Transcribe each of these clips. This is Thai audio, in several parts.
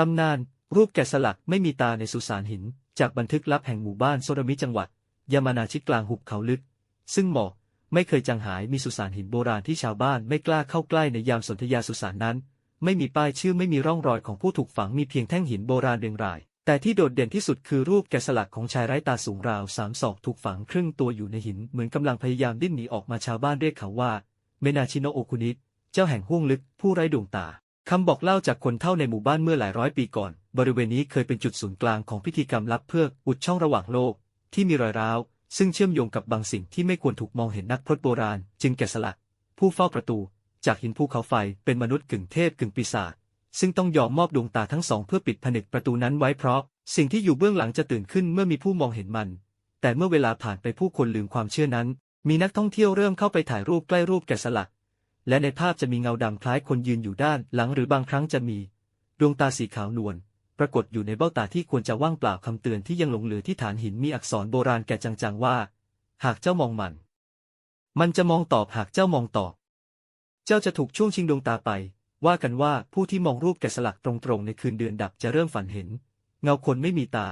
ตำนาน รูปแกะสลักไม่มีตาในสุสานหิน จากบันทึกลับแห่งหมู่บ้านโซรามิจังหวัด ยามานาชิกลางหุบเขาลึก ซึ่งหมอกไม่เคยจางหายมีสุสานหินโบราณที่ชาวบ้านไม่กล้าเข้าใกล้ในยามสนธยาสุสานนั้น ไม่มีป้ายชื่อไม่มีร่องรอยของผู้ถูกฝังมีเพียงแท่งหินโบราณเรียงราย แต่ที่โดดเด่นที่สุดคือรูปแกะสลักของชายไร้ตาสูงราวสามศอกถูกฝังครึ่งตัวอยู่ในหินเหมือนกำลังพยายามดิ้นหนีออกมาชาวบ้านเรียกเขาว่า เมนาชิโนโอคุนิเจ้าแห่งห้วงลึกผู้ไร้ดวงตา คำบอกเล่าจากคนเท่าในหมู่บ้านเมื่อหลายร้อยปีก่อน บริเวณนี้เคยเป็นจุดศูนย์กลางของพิธีกรรมลับเพื่ออุดช่องระหว่างโลก ที่มีรอยร้าว ซึ่งเชื่อมโยงกับบางสิ่งที่ไม่ควรถูกมองเห็นนักพรตโบราณ จึงแกะสลัก ผู้เฝ้าประตู จากหินภูเขาไฟเป็นมนุษย์กึ่งเทพกึ่งปีศาจซึ่งต้องยอมมอบดวงตาทั้งสองเพื่อปิดผนึกประตูนั้นไว้เพราะ สิ่งที่อยู่เบื้องหลังจะตื่นขึ้นเมื่อมีผู้มองเห็นมัน แต่เมื่อเวลาผ่านไปผู้คนลืมความเชื่อนั้น มีนักท่องเที่ยวเริ่มเข้าไปถ่ายรูปใกล้รูปแกะสลัก และในภาพจะมีเงาดำคล้ายคนยืนอยู่ด้านหลังหรือบางครั้งจะมี ดวงตาสีขาวนวลปรากฏอยู่ในเบ้าตาที่ควรจะว่างเปล่าคำเตือนที่ยังหลงเหลือที่ฐานหินมีอักษรโบราณแก่จังๆว่า หากเจ้ามองมัน มันจะมองตอบหากเจ้ามองตอบ เจ้าจะถูกช่วงชิงดวงตาไป ว่ากันว่าผู้ที่มองรูปแกะสลักตรงๆในคืนเดือนดับจะเริ่มฝันเห็น เงาคนไม่มีตา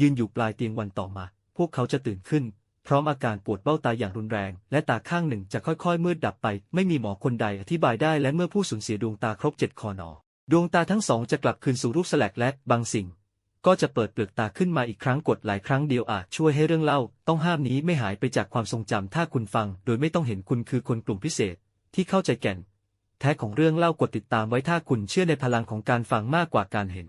ยืนอยู่ปลายเตียงวันต่อมา พวกเขาจะตื่นขึ้น ร้อมอาการปวดเบ้าตาอย่างรุนแรง และตาข้างหนึ่งจะค่อยๆ มืดดับไป ไม่มีหมอคนใดอธิบายได้และเมื่อผู้สูญเสียดวงตาครบเจ็ดคอนอ ดวงตาทั้งสองจะกลับคืนสู่รูปสลักและบางสิ่ง ก็จะเปิดเปลือกตาขึ้นมาอีกครั้งกดหลายครั้งเดียวอาจช่วยให้เรื่องเล่า ต้องห้ามนี้ไม่หายไปจากความทรงจำถ้าคุณฟัง โดยไม่ต้องเห็นคุณคือคนกลุ่มพิเศษ ที่เข้าใจแก่น แท้ของเรื่องเล่ากดติดตามไว้ถ้าคุณเชื่อในพลังของการฟังมากกว่าการเห็น